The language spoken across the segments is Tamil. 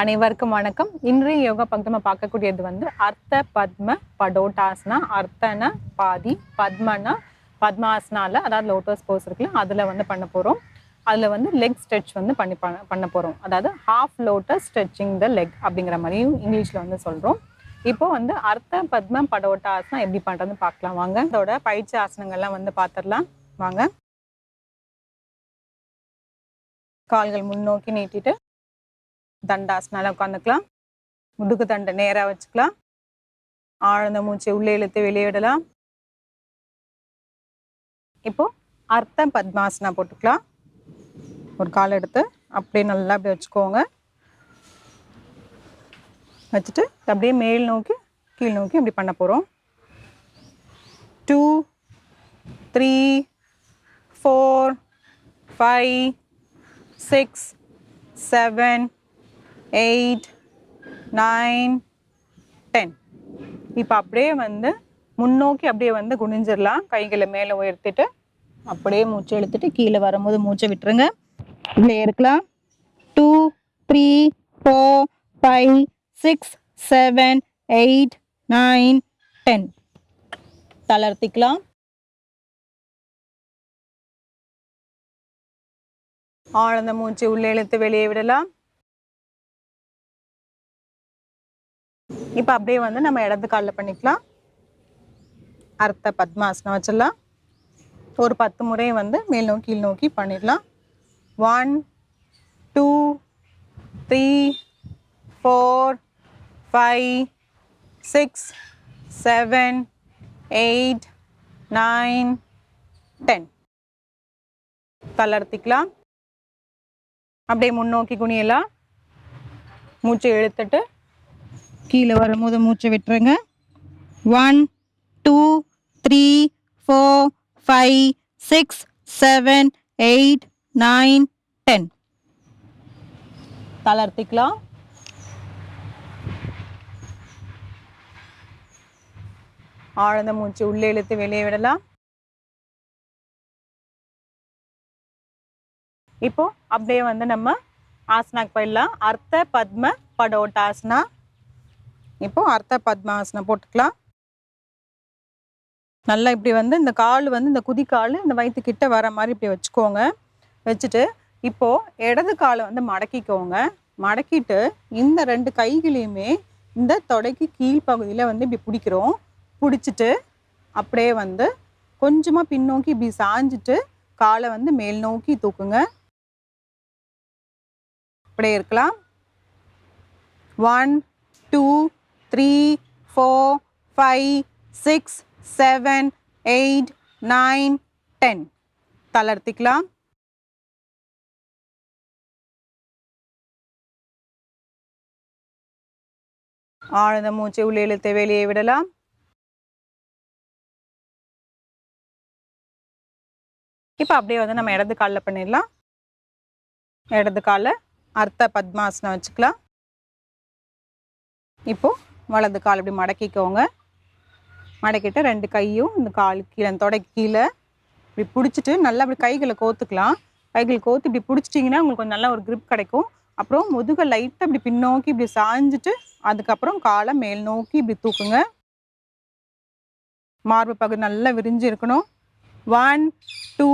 அனைவருக்கும் வணக்கம். இன்றைய யோகா பங்கமா பார்க்கக்கூடியது வந்து அர்த்த பத்ம படோட்டாசனா அர்த்தன பாதி பத்மனா பத்மாசனால அதாவது லோட்டஸ் போஸ் இருக்குல்ல அதில் வந்து பண்ண போகிறோம் அதில் வந்து லெக் ஸ்ட்ரெச் வந்து பண்ணி பண்ண பண்ண போகிறோம் அதாவது half lotus stretching the leg அப்படிங்கிற மாதிரியும் இங்கிலீஷில் வந்து சொல்கிறோம் இப்போ வந்து அர்த்த பத்ம படோட்டாசனா எப்படி பண்ணுறதுன்னு பார்க்கலாம். வாங்க. அதோட பயிற்சி ஆசனங்கள்லாம் வந்து பார்த்துடலாம் வாங்க. கால்கள் முன்னோக்கி நீட்டிட்டு தண்டாசனால உட்காந்துக்கலாம் முதுகு தண்டை நேராக வச்சுக்கலாம். ஆழ்ந்த மூச்சை உள்ளே இழுத்து வெளியிடலாம். இப்போ அர்த்த பத்மாசனா போட்டுக்கலாம். ஒரு கால் எடுத்து அப்படியே நல்லா அப்படி வச்சுக்கோங்க. வச்சுட்டு அப்படியே மேல் நோக்கி கீழ் நோக்கி இப்படி பண்ண போகிறோம் two three four five six seven eight nine ten. இப்போ அப்படியே வந்து முன்னோக்கி அப்படியே வந்து குனிஞ்சிடலாம். கைகளை மேலே உயர்த்திட்டு அப்படியே மூச்சை இழுத்துட்டு கீழே வரும்போது மூச்சை விட்டுருங்க. இப்படியே இருக்கலாம். Two three four five six seven eight nine ten தளர்த்திக்கலாம். ஆழ்ந்த மூச்சு உள்ளே இழுத்து வெளியே விடலாம். இப்போ அப்படியே வந்து நம்ம இடது காலில் பண்ணிக்கலாம். அர்த்த பத்மாசனம் வச்சிடலாம். ஒரு பத்து முறை வந்து மேல் நோக்கி கீழ் நோக்கி பண்ணிடலாம். One two three four five six seven eight nine ten தளர்த்திக்கலாம் அப்படியே முன்னோக்கி குனியலாம். மூச்சை இழுத்துட்டு கீழே வரும்போது மூச்சை விட்டுருங்க. One two three four five six seven eight nine ten தளர்த்திக்கலாம் ஆழ்ந்த மூச்சு உள்ளே இழுத்து வெளியே விடலாம். இப்போ அப்படியே வந்து நம்ம ஆசனாக்கு போயிடலாம். அர்த்த பத்ம படோட்டாசனா. இப்போ அர்த்த பத்மாசனம் போட்டுக்கலாம். நல்லா இப்படி வந்து இந்த கால் வந்து இந்த குதிக்கால் இந்த வயிற்றுக்கிட்ட வர மாதிரி இப்படி வச்சுக்கோங்க. வச்சுட்டு இப்போது இடது காலை வந்து மடக்கிக்கோங்க. மடக்கிட்டு இந்த ரெண்டு கைகளையுமே இந்த தொடைக்கு கீழ்ப்பகுதியில் வந்து இப்படி பிடிக்கிறோம். பிடிச்சிட்டு அப்படியே வந்து கொஞ்சமாக பின்னோக்கி இப்படி சாஞ்சிட்டு காலை வந்து மேல் நோக்கி தூக்குங்க. அப்படியே இருக்கலாம். One two three four five six seven eight nine ten தளர்த்திக்கலாம். ஆழ்ந்த மூச்சை உள்ளே இழுத்து வெளியே விடலாம். இப்போ அப்படியே வந்து நம்ம இடது காலில் பண்ணிடலாம். இடது காலை அர்த்த பத்மாசனம் வச்சுக்கலாம். இப்போ வலது கால் இப்படி மடக்கிக்கோங்க. மடக்கிட்டு ரெண்டு கையும் இந்த கால் கீழே தொடை கீழே இப்படி பிடிச்சிட்டு நல்லா அப்படி கைகளை கோத்துக்கலாம். கைகளை கோத்து இப்படி பிடிச்சிட்டிங்கன்னா உங்களுக்கு கொஞ்சம் நல்லா ஒரு கிரிப் கிடைக்கும். அப்புறம் முதுகை லைட்டாக இப்படி பின்னோக்கி இப்படி சாஞ்சிட்டு அதுக்கப்புறம் காலை மேல் நோக்கி இப்படி தூக்குங்க. மார்பு பகுதி நல்லா விரிஞ்சு இருக்கணும். One two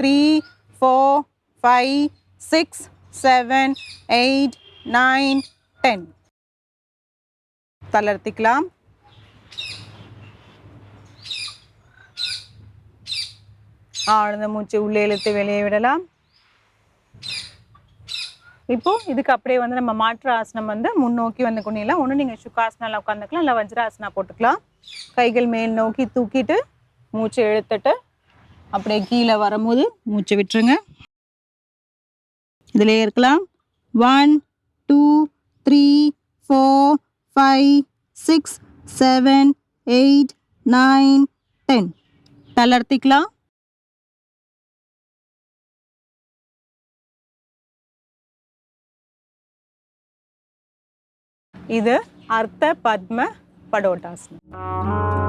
three four five six seven eight nine ten தளர்த்திக்கலாம் ஆழ்ந்த மூச்சு உள்ளே இழுத்து வெளியே விடலாம் இப்போ இதுக்கு அப்படியே வந்து நம்ம மாற்று ஆசனம் வந்து முன்னோக்கி வந்து குனியலாம் ஒன்று நீங்கள் சுக்காசனால் உட்காந்துக்கலாம் இல்லை வஜ்ராசனா போட்டுக்கலாம் கைகள் மேல் நோக்கி தூக்கிட்டு மூச்சை இழுத்துட்டு அப்படியே கீழே வரும்போது மூச்சை விட்டுருங்க இதிலே இருக்கலாம் one two three four five six seven eight nine ten தளர்த்திக்கலாம் இது அர்த்த பத்ம படோட்டாசனம்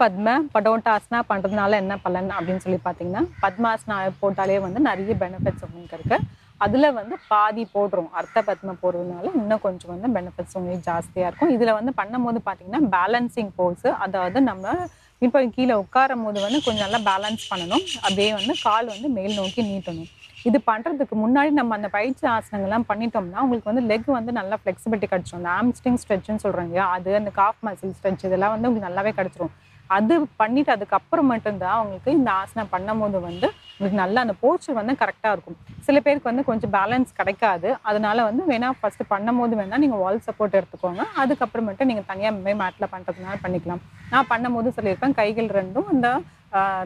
பத்ம படோட்டாசனா பண்ணுறதுனால என்ன பலன் அப்படின்னு சொல்லி பார்த்தீங்கன்னா பத்மாசனா போட்டாலே வந்து நிறைய பெனிஃபிட்ஸ் உங்களுக்கு இருக்கு. அதில் வந்து பாதி போடுறோம் அர்த்த பத்ம போடுறதுனால இன்னும் கொஞ்சம் வந்து பெனிஃபிட்ஸ் உங்களுக்கு ஜாஸ்தியாக இருக்கும். இதில் வந்து பண்ணும்போது பார்த்தீங்கன்னா பேலன்சிங் போஸ் அதாவது நம்ம இப்போ கீழே உட்காரும் போது வந்து கொஞ்சம் நல்லா பேலன்ஸ் பண்ணணும். அப்படியே வந்து கால் வந்து மேல் நோக்கி நீட்டணும். இது பண்ணுறதுக்கு முன்னாடி நம்ம அந்த பயிற்சி ஆசனங்கள்லாம் பண்ணிட்டோம்னா உங்களுக்கு வந்து லெக் வந்து நல்லா ஃப்ளெக்சிபிலிட்டி கிடச்சிரும். அந்த ஆம்ஸ்டிங் ஸ்ட்ரெச்சுன்னு சொல்கிறாங்க அது அந்த காஃப் மசில் ஸ்ட்ரெச் இதெல்லாம் வந்து உங்களுக்கு நல்லாவே கிடச்சிரும். அது பண்ணிட்டு அதுக்கப்புறம் மட்டும்தான் அவங்களுக்கு இந்த ஆசனம் பண்ணும்போது வந்து உங்களுக்கு நல்லா அந்த போர்ச்சர் வந்து கரெக்டாக இருக்கும். சில பேருக்கு வந்து கொஞ்சம் பேலன்ஸ் கிடைக்காது. அதனால வந்து வேணா ஃபர்ஸ்ட் பண்ணும்போது வேணா நீங்கள் வால் சப்போர்ட் எடுத்துக்கோங்க. அதுக்கப்புறமேட்டு நீங்கள் தனியாக மேட்டில் பண்ணுறதுனால பண்ணிக்கலாம். நான் பண்ணும்போது சொல்லியிருப்பேன் கைகள் ரெண்டும் அந்த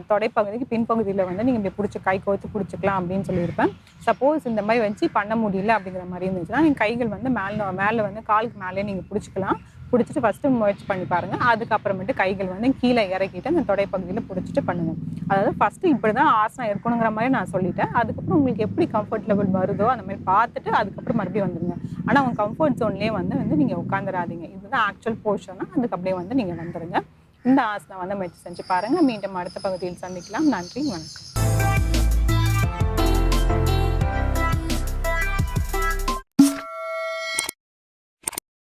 தொடைப்பகுதிக்கு பின்பகுதியில் வந்து நீங்கள் இப்படி பிடிச்சி கை கோர்த்து பிடிச்சிக்கலாம் அப்படின்னு சொல்லியிருப்பேன். சப்போஸ் இந்த மாதிரி வச்சு பண்ண முடியல அப்படிங்கிற மாதிரி இருந்துச்சுன்னா நீங்கள் கைகள் வந்து மேலே மேலே வந்து காலுக்கு மேலே நீங்கள் பிடிச்சிக்கலாம். பிடிச்சிட்டு ஃபஸ்ட்டு முயற்சி பண்ணி பாருங்கள் அதுக்கப்புறமேட்டு கைகள் வந்து கீழே இறக்கிட்டு அந்த தொடைப்பகுதியில் பிடிச்சிட்டு பண்ணுங்க. அதாவது ஃபஸ்ட்டு இப்படி தான் ஆசனம் இருக்கணுங்கிற மாதிரி நான் சொல்லிட்டேன். அதுக்கப்புறம் உங்களுக்கு எப்படி கம்ஃபர்டபுள் வருதோ அந்த மாதிரி பார்த்துட்டு அதுக்கப்புறம் மறுபடியும் வந்துடுங்க ஆனால் உங்கள் கம்ஃபர்ட் ஜோன்லேயே வந்து வந்து நீங்கள் உட்காந்துடாதீங்க இதுதான் ஆக்சுவல் போர்ஷன்னா அதுக்கு அப்படியே வந்து நீங்கள் வந்துடுங்க இந்த ஆசனம் வந்து முயற்சி செஞ்சு பாருங்கள் மீண்டும் அடுத்த பகுதியில் சந்திக்கலாம். நன்றி வணக்கம்.